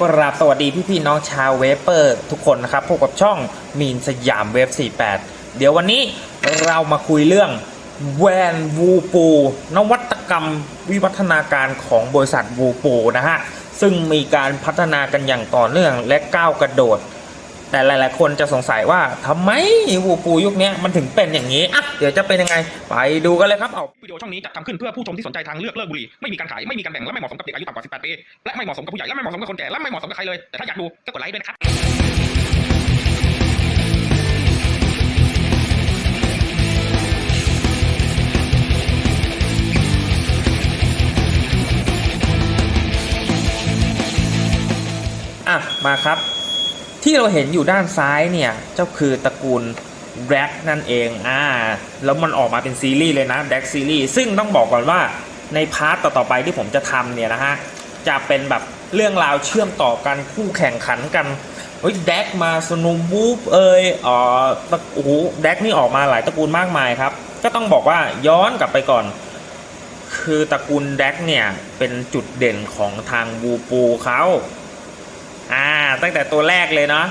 กราบสวัสดีพี่พี่น้องชาวเวเปอร์ทุกคนนะครับพบกับช่องมีนสยามเวฟ48 เดี๋ยววันนี้เรามาคุยเรื่องแวนวูปู นวัตกรรมวิวัฒนาการของบริษัทวูปูนะฮะ ซึ่งมีการพัฒนากันอย่างต่อเนื่องและก้าวกระโดด แต่หลาย ๆ คนจะสงสัยว่าทำไมวูปูยุคนี้มันถึงเป็นอย่างนี้อะเดี๋ยวจะเป็นยังไง ไปดูกันเลยครับเอาวิดีโอช่องนี้จัดทำขึ้นเพื่อผู้ชมที่สนใจทางเลือกเลิกบุหรี่ไม่มีการขายไม่มีการแบ่งและไม่เหมาะสมกับเด็กอายุต่ำกว่า 18 ปีและไม่เหมาะสมกับผู้ใหญ่และไม่เหมาะสมกับคนแก่และไม่เหมาะสมกับใครเลยแต่ถ้าอยากดูก็กดไลค์ด้วยนะครับอะมาครับ ที่เราเห็นอยู่ด้านซ้ายเนี่ยเจ้าคือตระกูลแร็กนั่นเองอ่าแล้วมันออกมาเป็นซีรีส์เลยนะแร็กซีรีส์ซึ่งต้องบอกก่อนว่าในพาร์ตต่อๆไปที่ผมจะทำเนี่ยนะฮะจะเป็นแบบเรื่องราวเชื่อมต่อกันคู่แข่งขันกันเฮ้ยแดกมาสนุบูฟเอยอ๋อตะโอ้โหแดกนี่ออกมาหลายตระกูลมากมายครับ ก็ต้องบอกว่าย้อนกลับไปก่อน คือตระกูลแดกเนี่ยเป็นจุดเด่นของทางวูปูเขา ตั้งแต่ตัวแรกเลยเนาะ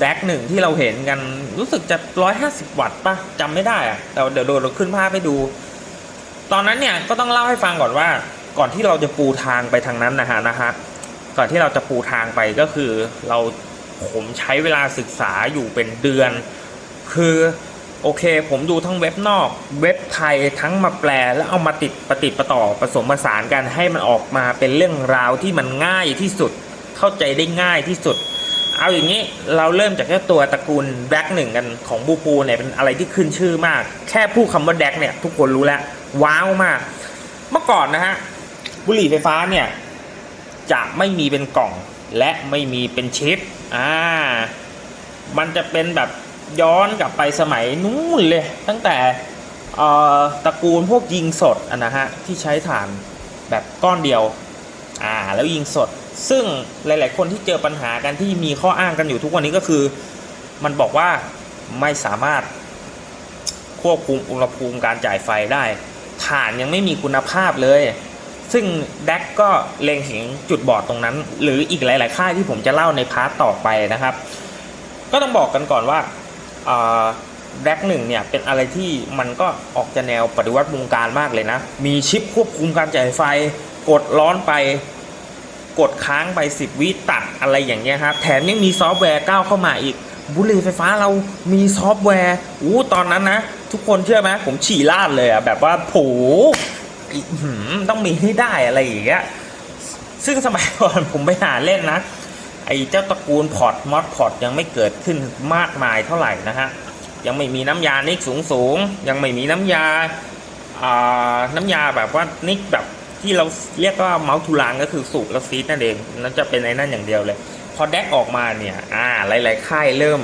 แดกหนึ่งที่เราเห็นกันรู้สึกจะ 150 วัตต์ปะจำไม่ได้อะแต่เดี๋ยวโดนเราขึ้นภาพให้ดู ตอนนั้นเนี่ยก็ต้องเล่าให้ฟังก่อนว่า ก่อนที่เราจะปูทางไปทางนั้นนะฮะนะฮะก่อนที่เราจะปูทางไปก็คือเราผมใช้เวลาศึกษาอยู่เป็นเดือน คือโอเค ผมดูทั้งเว็บนอกเว็บไทยทั้งมาแปลแล้วเอามาติดประติดประต่อผสมผสานกันให้มันออกมาเป็นเรื่องราวที่มันง่ายที่สุด เข้าใจได้ง่ายที่สุด เอาอย่างนี้เราเริ่มจากแค่ตัวตระกูลแบล็กหนึ่งกันของบูปูเนี่ยเป็นอะไรที่ขึ้นชื่อมาก แค่พูดคำว่าแดกเนี่ยทุกคนรู้แล้ว ว้าวมาก เมื่อก่อนนะฮะบุหรี่ไฟฟ้าเนี่ยจะไม่มีเป็นกล่องและไม่มีเป็นชิปอ่ามันจะเป็นแบบย้อนกลับไปสมัยนู้นเลย ตั้งแต่ตระกูลพวกยิงสดนะฮะที่ใช้ถ่านแบบก้อนเดียวอ่าแล้วยิงสด ซึ่งหลาย ๆ คนที่เจอปัญหากันที่มีข้ออ้างกันอยู่ทุกวันนี้ก็คือ มันบอกว่าไม่สามารถควบคุมอุณหภูมิการจ่ายไฟได้ถ่านยังไม่มีคุณภาพเลย ซึ่งแดกก็เล็งเห็นจุดบอดตรงนั้น หรืออีกหลาย ๆ ค่ายที่ผมจะเล่าในพาร์ทต่อไปนะครับ ก็ต้องบอกกันก่อนว่าแดกหนึ่งเนี่ยเป็นอะไรที่มันก็ออกจะแนวปฏิวัติวงการมากเลยนะ มีชิปควบคุมการจ่ายไฟกดร้อนไป กดค้างไป 10 วิตัดอะไรอย่างเงี้ยครับ แถมยังมีซอฟต์แวร์ก้าวเข้ามาอีก บุหรี่ไฟฟ้าเรามีซอฟต์แวร์อู้ตอนนั้นนะ ทุกคนเชื่อไหมผมฉี่ลาดเลยอะแบบว่าโผอื้อหือต้องมีให้ได้อะไรอย่างเงี้ยซึ่งสมัยก่อนผมไปหาเล่นนะไอ้เจ้าตระกูลพอร์ตมอดพอร์ตยังไม่เกิดขึ้นมากมายเท่าไหร่นะฮะยังไม่มีน้ำยานิกสูงสูงๆยังไม่มีน้ำยาอ่าน้ำยาแบบว่านิกแบบ ที่เราเรียกว่าเมาส์ทูลางก็คือสูบแล้วซีดนั่นเองนั่นจะเป็นไอ้นั่นอย่างเดียวเลย พอแดกออกมาเนี่ยอ่าหลายๆค่ายเริ่ม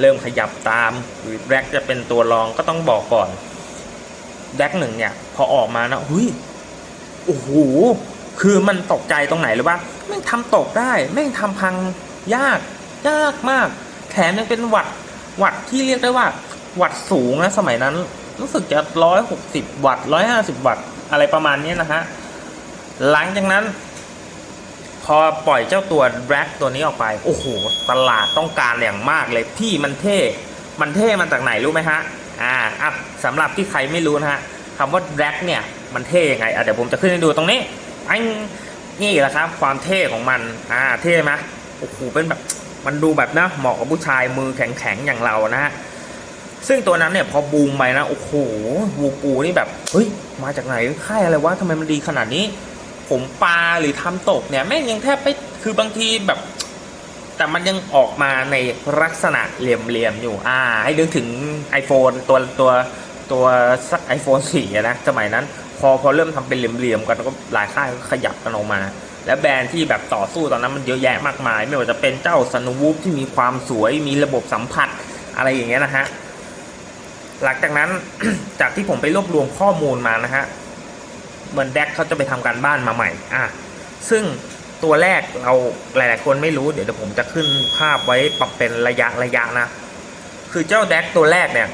เริ่มขยับตามคือแดกจะเป็นตัวรองก็ต้องบอกก่อนแดกหนึ่งเนี่ย พอออกมานะเฮ้ยโอ้โหคือมันตกใจตรงไหนหรือว่าแม่งทำตกได้แม่งทำพังยาก ยากมาก แถมยังเป็นวัดวัดที่เรียกได้ว่าวัดสูงนะสมัยนั้น รู้สึกจะร้อยหกสิบวัตต์ร้อยห้าสิบวัตต์อะไรประมาณนี้นะฮะ หลังจากนั้น พอปล่อยเจ้าตัวแร็กตัวนี้ออกไป โอ้โห ตลาดต้องการอย่างมากเลย พี่มันเท่ มันเท่มาจากไหนรู้ไหมฮะ อ่าอะสำหรับที่ใครไม่รู้นะฮะคำว่าแร็กเนี่ย มันเท่ยังไงอะเดี๋ยวผมจะขึ้นให้ดูตรงนี้อ้นี่แหละครับ ความเท่ของมัน อ่า เท่ไหมโอ้โห เป็นแบบ มันดูแบบนะ เหมาะกับผู้ชายมือแข็งๆ อย่างเรานะฮะ ซึ่งตัวนั้นเนี่ยพอบูมไปนะ โอ้โห วูปูนี่แบบ เฮ้ย มาจากไหน ค่ายอะไรวะทำไมมันดีขนาดนี้ ผมปลาหรือทำตกเนี่ยแม่งยังแทบไม่คือบางทีแบบ แต่มันยังออกมาในลักษณะเหลี่ยมๆอยู่อ่า ให้นึกถึง iPhone ตัวตัวตัวสักไอโฟนสี่นะ สมัยนั้น พอพอเริ่มทำเป็นเหลี่ยมๆกันก็หลายค่ายก็ขยับกันออกมา และแบรนด์ที่แบบต่อสู้ตอนนั้นมันเยอะแยะมากมาย ไม่ว่าจะเป็นเจ้าซันวูฟที่มีความสวยมีระบบสัมผัสอะไรอย่างเงี้ยนะฮะหลังจากนั้นจากที่ผมไปรวบรวมข้อมูลมานะฮะ เหมือนแดกเขาจะไปทำการบ้านมาใหม่อะซึ่งตัวแรกเราหลาย ๆ คนไม่รู้เดี๋ยวเดี๋ยวผมจะขึ้นภาพไว้ปรับเป็นระยะระยะนะ คือเจ้าแดกตัวแรกเนี่ย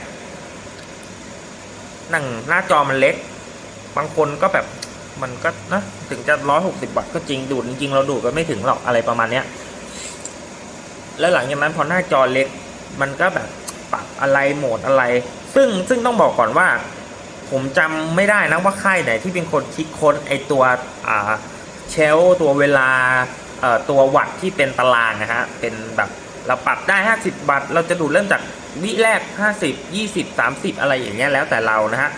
หนังหน้าจอมันเล็ก บางคนก็แบบมันก็นะถึงจะร้อยหกสิบวัตต์ก็จริงดูดจริงเราดูดก็ไม่ถึงหรอกอะไรประมาณเนี้ยแล้วหลังจากนั้นพอหน้าจอเล็ก มันก็แบบปรับอะไรโหมดอะไร ซึ่งซึ่งต้องบอกก่อนว่า ผมจำไม่ได้นะว่าค่ายไหนที่เป็นคนคิดค้นไอตัวอ่าเชลฟ์ตัวเวลาเอ่อตัววัตที่เป็นตารางนะฮะเป็นแบบเราปรับได้ 50 วัตเราจะดูดเริ่มจากวิแรก 50 20 30 อะไรอย่างเงี้ยแล้วแต่เรานะฮะ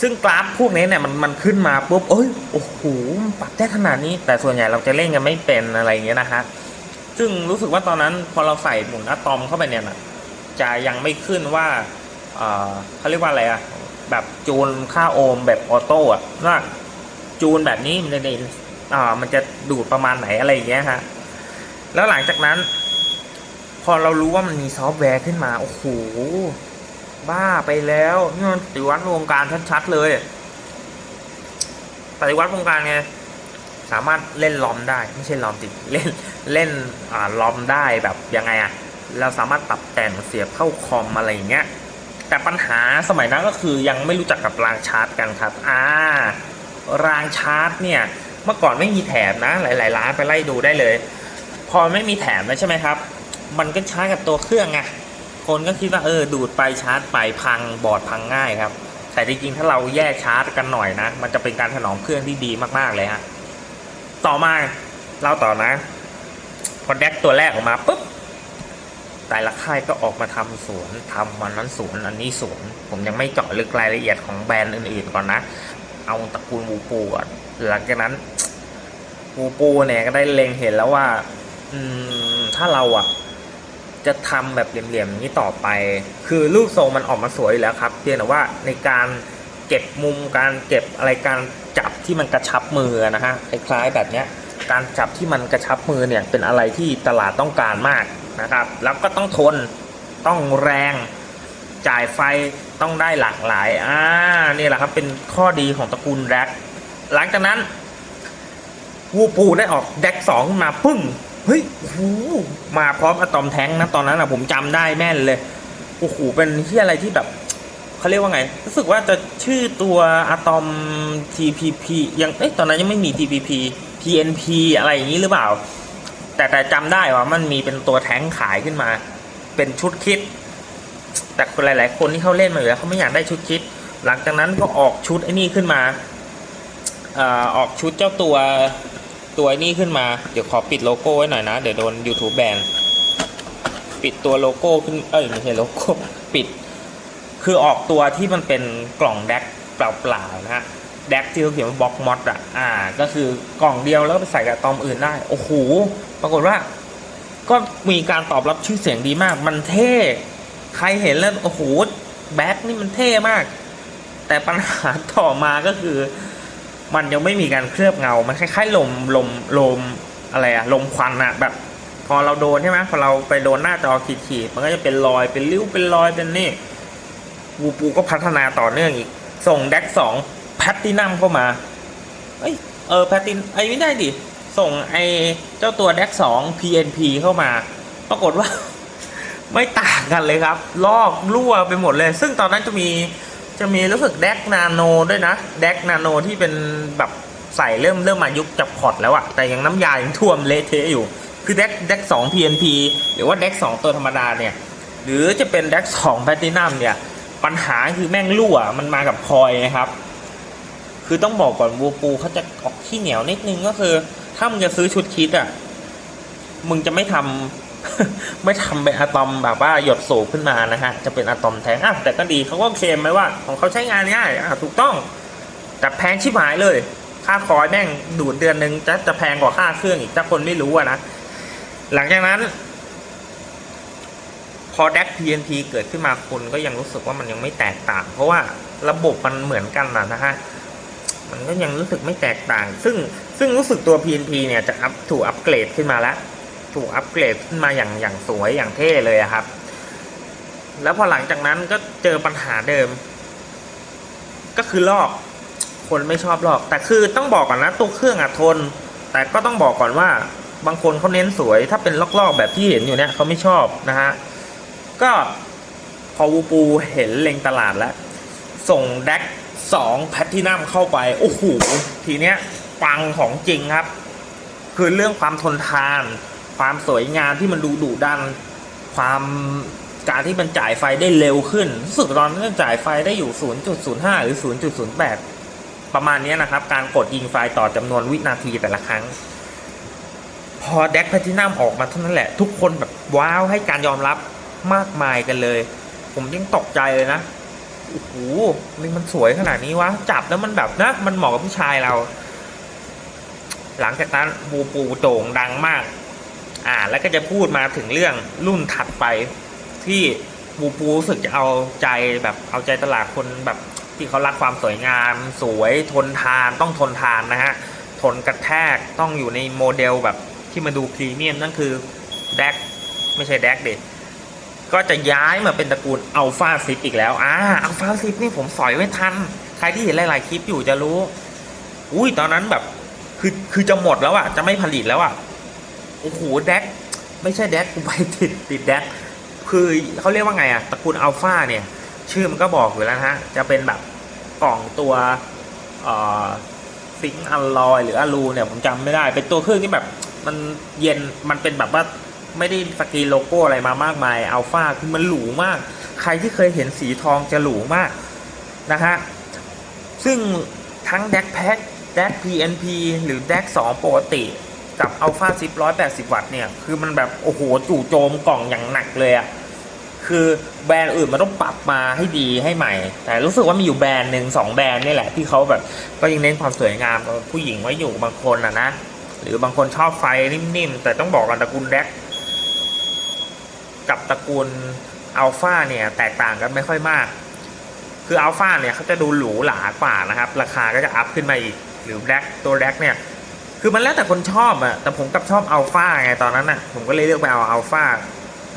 ซึ่งกราฟพวกนี้เนี่ยมันมันขึ้นมาปุ๊บเอ้ยโอ้โหปรับได้ขนาดนี้ แต่ส่วนใหญ่เราจะเล่นกันไม่เป็นอะไรอย่างเงี้ยนะฮะซึ่งรู้สึกว่าตอนนั้นพอเราใส่หมุนอะตอมเข้าไปเนี่ยนะจะยังไม่ขึ้นว่าเขาเรียกว่าอะไรอะ แบบจูนค่าโอห์มแบบออโต้อะว่าจูนแบบนี้มันจะเด่นอ่ามันจะดูดประมาณไหนอะไรอย่างเงี้ยฮะแล้วหลังจากนั้น พอเรารู้ว่ามันมีซอฟต์แวร์ขึ้นมา โอ้โห บ้าไปแล้วนี่มันปฏิวัติวงการชัดๆเลยปฏิวัติวงการไงสามารถเล่นลอมได้ ไม่ใช่ลอมสิเล่นเล่นอ่าลอมได้แบบยังไงอะเราสามารถปรับแต่งเสียบเข้าคอมอะไรอย่างเงี้ย แต่ปัญหาสมัยนั้นก็คือยังไม่รู้จักกับรางชาร์จกันครับอ่ารางชาร์จเนี่ยเมื่อก่อนไม่มีแถมนะหลาย ๆ ร้านไปไล่ดูได้เลย พอไม่มีแถมแล้วใช่ไหมครับ มันก็ชาร์จกับตัวเครื่องไงคนก็คิดว่าเออดูดไปชาร์จไปพังบอร์ดพังง่ายครับ แต่จริงๆถ้าเราแยกชาร์จกันหน่อยนะ มันจะเป็นการถนอมเครื่องที่ดีมากๆเลยฮะต่อมาเราต่อนะพอแดกตัวแรกออกมาปุ๊บ แต่ละค่ายก็ออกมาทำสวนทำวันนั้นสวนอันนี้สวน ผมยังไม่เจาะลึกรายละเอียดของแบรนด์อื่นๆก่อนนะ เอาตระกูลวูปูก่อนหลังจากนั้นวูปูเนี่ยก็ได้เล็งเห็นแล้วว่า อืมถ้าเราอะ จะทำแบบเหลี่ยมๆนี้ต่อไป คือรูปทรงมันออกมาสวยอยู่แล้วครับ เพียงแต่ว่าในการเก็บมุมการเก็บอะไรการจับที่มันกระชับมือนะฮะคล้ายๆแบบเนี้ยการจับที่มันกระชับมือเนี่ยเป็นอะไรที่ตลาดต้องการมาก นะครับ แล้วก็ต้องทนต้องแรงจ่ายไฟต้องได้หลากหลายอ่านี่แหละครับเป็นข้อดีของตระกูลแร็กหลังจากนั้น วูปูได้ออกแดกสองมาปึ้งเฮ้ยโอ้มาพร้อมอะตอมแท้งนะตอนนั้นอะผมจำได้แม่นเลยโอ้โหเป็นที่อะไรที่แบบเขาเรียกว่าไง รู้สึกว่าจะชื่อตัวอะตอม TPP ยังเอ๊ะตอนนั้นยังไม่มี TPP PNP อะไรอย่างนี้หรือเปล่า แต่แต่จำได้ว่ามันมีเป็นตัวแท้งขายขึ้นมา เป็นชุดคิด แต่คนหลาย ๆ คนที่เขาเล่นมาอยู่แล้วเขาไม่อยากได้ชุดคิด หลังจากนั้นก็ออกชุดไอ้นี่ขึ้นมาออออกชุดเจ้าตัวตัวนี้ขึ้นมา เดี๋ยวขอปิดโลโก้ไว้หน่อยนะ เดี๋ยวโดน YouTube แบน ปิดตัวโลโก้ขึ้น เอ้ยไม่ใช่โลโก้ ปิด คือออกตัวที่มันเป็นกล่องแดกเปล่าๆนะฮะ แดกที่เขาเขียนว่าบล็อกมอดอะอ่า ก็คือกล่องเดียวแล้วไปใส่กับตอมอื่นได้ โอ้โห ปรากฏว่า ก็มีการตอบรับชื่อเสียงดีมาก มันเท่ ใครเห็นแล้ว โอ้โห แบ็คนี่มันเท่มาก แต่ปัญหาต่อมาก็คือ มันยังไม่มีการเคลือบเงา มันคล้ายๆ ลม ลม ลม อะไรอะลมควันอะแบบ พอเราโดนใช่ไหมพอเราไปโดนหน้าจอขีดๆ มันก็จะเป็นรอย เป็นริ้ว เป็นรอย เป็นนี่ วูปูก็พัฒนาต่อเนื่องอีก ส่งแดกสอง ตตินัมเข้ามาเอ้ยเออแพตตินไอ้ไม่ได้ดิ ส่งไอ้เจ้าตัวแดกสอง PNP เข้ามา ปรากฏว่า ไม่ต่างกันเลยครับ ลอกรั่วไปหมดเลย ซึ่งตอนนั้นจะมีจะมีรู้สึกแดกนาโนด้วยนะ แดกนาโนที่เป็นแบบใส่เริ่มเริ่มมายุคจับพอร์ตแล้วอะแต่ยังน้ำยายังท่วมเละเทะอยู่ คือแดกแดกสอง PNP หรือว่าแดกสองตัวธรรมดาเนี่ย หรือจะเป็นแดกสองแพตตินัมเนี่ย ปัญหาคือแม่งรั่วมันมากับคอยนะครับ คือต้องบอกก่อนวูปูเขาจะออกขี้เหนียวนิดนึงก็คือ ถ้ามึงจะซื้อชุดคิดอะ มึงจะไม่ทำไม่ทำเป็นอะตอมแบบว่าหยดสูบขึ้นมานะฮะ จะเป็นอะตอมแท้งอะแต่ก็ดีเขาก็เคลมไว้ว่า ของเขาใช้งานง่ายอะถูกต้อง แต่แพงชิบหายเลย ค่าคอยแม่งดูดเดือนหนึ่งจะจะแพงกว่าค่าเครื่องอีกถ้าคนไม่รู้อะนะหลังจากนั้นพอ DAC PNP เกิดขึ้นมาคนก็ยังรู้สึกว่ามันยังไม่แตกต่าง เพราะว่าระบบมันเหมือนกันนะนะฮะ มันก็ยังรู้สึกไม่แตกต่าง ซึ่งซึ่งรู้สึกตัว PNP เนี่ยจะอัพถูกอัปเกรดขึ้นมาแล้ว ถูกอัปเกรดขึ้นมาอย่างอย่างสวยอย่างเท่เลยครับ แล้วพอหลังจากนั้นก็เจอปัญหาเดิม ก็คือลอกคนไม่ชอบลอก แต่คือต้องบอกก่อนนะตัวเครื่องอะทน แต่ก็ต้องบอกก่อนว่า บางคนเขาเน้นสวย ถ้าเป็นลอกๆแบบที่เห็นอยู่เนี่ยเขาไม่ชอบนะฮะก็พอวูปูเห็นเล็งตลาดแล้ว ส่งแดก สองแพททินัมเข้าไป โอ้โห ทีเนี้ยปังของจริงครับ คือเรื่องความทนทาน ความสวยงามที่มันดูดุดัน ความการที่มันจ่ายไฟได้เร็วขึ้นรู้สึกตอนนั้นจ่ายไฟได้อยู่ 0.05 หรือ 0.08 ประมาณเนี้ยนะครับ การกดยิงไฟต่อจำนวนวินาทีแต่ละครั้ง พอแดกแพทินัมออกมาเท่านั้นแหละ ทุกคนแบบว้าวให้การยอมรับมากมายกันเลย ผมยังตกใจเลยนะ โอ้โหนี่มันสวยขนาดนี้วะ จับแล้วมันแบบนะ มันเหมาะกับผู้ชายเรา หลังจากนั้นบูปูโด่งดังมาก อ่า แล้วก็จะพูดมาถึงเรื่องรุ่นถัดไป ที่บูปูรู้สึกจะเอาใจแบบเอาใจตลาดคนแบบที่เขารักความสวยงาม สวยทนทานต้องทนทานนะฮะ ทนกระแทกต้องอยู่ในโมเดลแบบที่มาดูพรีเมียมนั่นคือแดกไม่ใช่แดกเด็ก ก็จะย้ายมาเป็นตระกูลอัลฟาซิอีกแล้ว อ่าอัลฟาซินี่ผมสอยไว้ทัน ใครที่เห็นหลาย ๆ คลิปอยู่จะรู้ อุ้ยตอนนั้นแบบ คือคือจะหมดแล้วอะจะไม่ผลิตแล้วอะโอ้โหแดกไม่ใช่แดกกูไปติดติดแดกคือเขาเรียกว่าไงอะตระกูลอัลฟาเนี่ย ชื่อมันก็บอกอยู่แล้วนะฮะ จะเป็นแบบกล่องตัวเอ่อซิงอัลลอยหรืออะลูเนี่ยผมจำไม่ได้ เป็นตัวเครื่องที่แบบ มันเย็นมันเป็นแบบว่า ไม่ได้สกรีนโลโก้อะไรมามากมายอัลฟาคือมันหรูมาก ใครที่เคยเห็นสีทองจะหรูมากนะฮะซึ่งทั้งแดกแพ็คแดก PNP หรือแดก2ปกติ กับ Alpha 10 180 วัตต์เนี่ย คือมันแบบโอ้โหจู่โจมกล่องอย่างหนักเลยอะคือแบรนด์อื่นมันต้องปรับมาให้ดีให้ใหม่ แต่รู้สึกว่ามีอยู่แบรนด์หนึ่งสองแบรนด์นี่แหละที่เขาแบบก็ยังเน้นความสวยงามกับผู้หญิงไว้อยู่บางคนอะนะ หรือบางคนชอบไฟนิ่มๆ แต่ต้องบอกกันตระกูลแดก กับตระกูลอัลฟาเนี่ยแตกต่างกันไม่ค่อยมาก คืออัลฟาเนี่ยเขาจะดูหรูหรากว่านะครับ ราคาก็จะอัพขึ้นมาอีก หรือแร็กตัวแร็กเนี่ย คือมันแล้วแต่คนชอบอะแต่ผมกับชอบอัลฟาไงตอนนั้นอะผมก็เลยเลือกไปเอาอัลฟา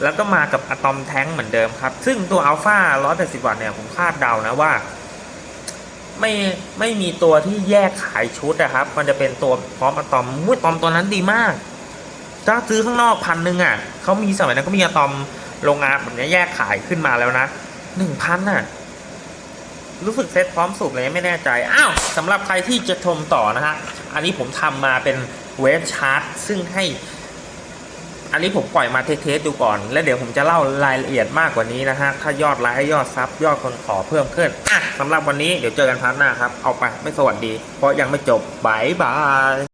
แล้วก็มากับอะตอมแท้งเหมือนเดิมครับ ซึ่งตัวอัลฟา180 วัตต์เนี่ยผมคาดเดานะว่า ไม่ไม่มีตัวที่แยกขายชุดนะครับ มันจะเป็นตัวพร้อมอะตอมมุ้ยอะตอมตัวนั้นดีมาก ถ้าซื้อข้างนอกพันหนึ่งอะเขามีสมัยนั้นก็มีอะตอมโรงงานแบบนี้แยกขายขึ้นมาแล้วนะหนึ่งพันอะ รู้สึกเซ็ตพร้อมสูบเลยไม่แน่ใจ อ้าวสำหรับใครที่จะชมต่อนะฮะ อันนี้ผมทำมาเป็นเวฟชาร์ตซึ่งให้ อันนี้ผมปล่อยมาเทสดูก่อน แล้วเดี๋ยวผมจะเล่ารายละเอียดมากกว่านี้นะฮะ ถ้ายอดไลค์ยอดซับยอดคนขอเพิ่มขึ้น อะสำหรับวันนี้เดี๋ยวเจอกันพาร์ทหน้าครับ เอาไปไม่สวัสดี เพราะยังไม่จบบายบาย